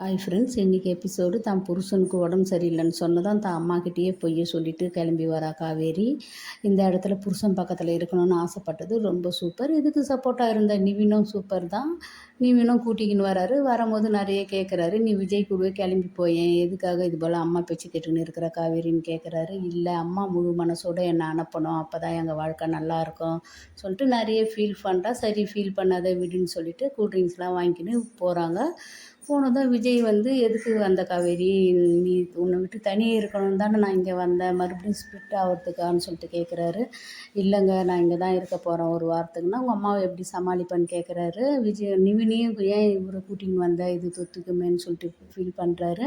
Hi friends இன்றைக்கி episode தான் புருஷனுக்கு உடம்பு சரியில்லைன்னு சொன்னதான் தான் அம்மாக்கிட்டேயே பொய்ய சொல்லிட்டு கிளம்பி வரா காவேரி. இந்த இடத்துல புருஷன் பக்கத்தில் இருக்கணும்னு ஆசைப்பட்டது ரொம்ப சூப்பர் இதுக்கு சப்போர்ட்டாக இருந்த? நிவினும் சூப்பர் தான். நிவினும் கூட்டிக்கின்னு வராரு. வரும்போது நிறைய கேட்குறாரு நீ விஜய் கூடவே கிளம்பி போயேன் எதுக்காக இது போல் அம்மா பேச்சு கேட்டுக்கின்னு இருக்கிற காவேரின்னு கேட்குறாரு இல்லை அம்மா முழு மனசோடு என்னை அனுப்பணும். அப்போ தான் எங்கள் வாழ்க்கை நல்லாயிருக்கும் சொல்லிட்டு நிறைய ஃபீல் பண்ணுறா சரி ஃபீல் பண்ணாத விடுன்னு சொல்லிட்டு கூல்ட்ரிங்க்ஸ்லாம் வாங்கிக்கின்னு போகிறாங்க போனதும் விஜய் வந்து எதுக்கு வந்த காவேரி? நீ உன்னை விட்டு தனியே இருக்கணும் தானே நான் இங்கே வந்தேன். மறுபடியும் ஸ்பிட் ஆகிறதுக்கான்னு சொல்லிட்டு கேட்குறாரு இல்லைங்க நான் இங்கே தான் இருக்க போகிறேன் ஒரு வாரத்துக்குன்னா உங்கள் அம்மாவை எப்படி சமாளிப்பேன்னு கேட்குறாரு விஜய் நிவினியும் ஏன் இவரை கூட்டின்னு வந்த? இது தொத்துக்குமேன்னு சொல்லிட்டு ஃபீல் பண்ணுறாரு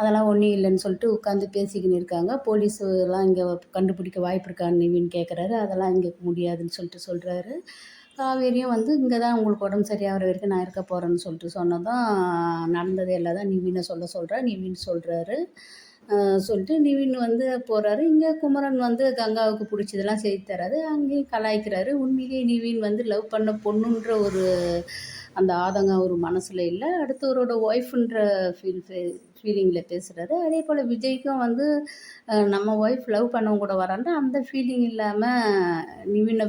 அதெல்லாம் ஒன்றும் இல்லைன்னு சொல்லிட்டு உட்காந்து பேசிக்கின்னு இருக்காங்க. போலீஸ் எல்லாம் இங்கே கண்டுபிடிக்க வாய்ப்பு இருக்கான்னு நிவின் கேட்குறாரு அதெல்லாம் இங்கே முடியாதுன்னு சொல்லிட்டு சொல்கிறாரு காவேரியும் வந்து இங்கே தான் உங்களுக்கு உடம்பு சரியாகிற வரைக்கும் நான் இருக்க போகிறேன்னு சொல்லிட்டு சொன்னதும் நடந்ததே இல்லை. தான் நிவினை சொல்ல சொல்கிறா நிவின் சொல்கிறாரு சொல்லிட்டு நிவின் வந்து போகிறாரு இங்கே குமரன் வந்து கங்காவுக்கு பிடிச்சதெல்லாம் செய்து தராது அங்கேயும் கலாய்க்கிறாரு. உண்மையிலேயே நிவின் வந்து லவ் பண்ண பொண்ணுன்ற ஒரு அந்த ஆதங்கம் ஒரு மனசில் இல்லை. அடுத்தவரோட ஒய்ஃப்ன்ற ஃபீல் ஃபீலிங்கில் பேசுகிறாரு அதே போல் விஜய்க்கும் வந்து நம்ம ஒய்ஃப் லவ் பண்ணவங்க கூட வரான்ட்டு அந்த ஃபீலிங் இல்லாமல் நிவினை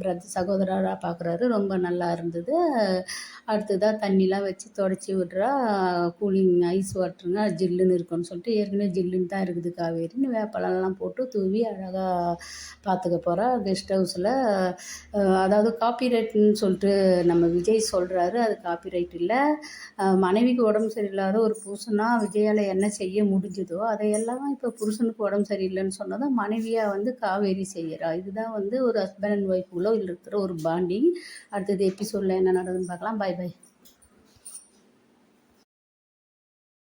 பிரத சகோதரராக பார்க்குறாரு ரொம்ப நல்லா இருந்தது. அடுத்ததாக தண்ணிலாம் வச்சு தொடச்சி விட்றா. கூலிங் ஐஸ் வாட்டருங்க ஜில்லுன்னு இருக்கும்னு சொல்லிட்டு ஏற்கனவே ஜில்லுன்னு தான் இருக்குது காவேரின்னு. வேப்பலெல்லாம் போட்டு தூவி அழகாக பார்த்துக்க போகிறா கெஸ்ட் ஹவுஸில் அதாவது காப்பி காப்பிரைட்னு சொல்லிட்டு நம்ம விஜய் சொல்கிறாரு அது காப்பி ரைட் இல்லை மனைவிக்கு உடம்பு சரியில்லாத ஒரு புருஷனாக விஜயால் என்ன செய்ய முடிஞ்சதோ அதையெல்லாம் இப்போ புருஷனுக்கு உடம்பு சரியில்லைன்னு சொன்னதும் மனைவியாக வந்து காவேரி செய்கிறா இதுதான் வந்து ஒரு ஹஸ்பண்ட் அண்ட் ஒய்ஃப் உள்ள இருக்கிற ஒரு பாண்டிங் அடுத்தது எபிசோடில் என்ன நடக்குதுன்னு பார்க்கலாம். By by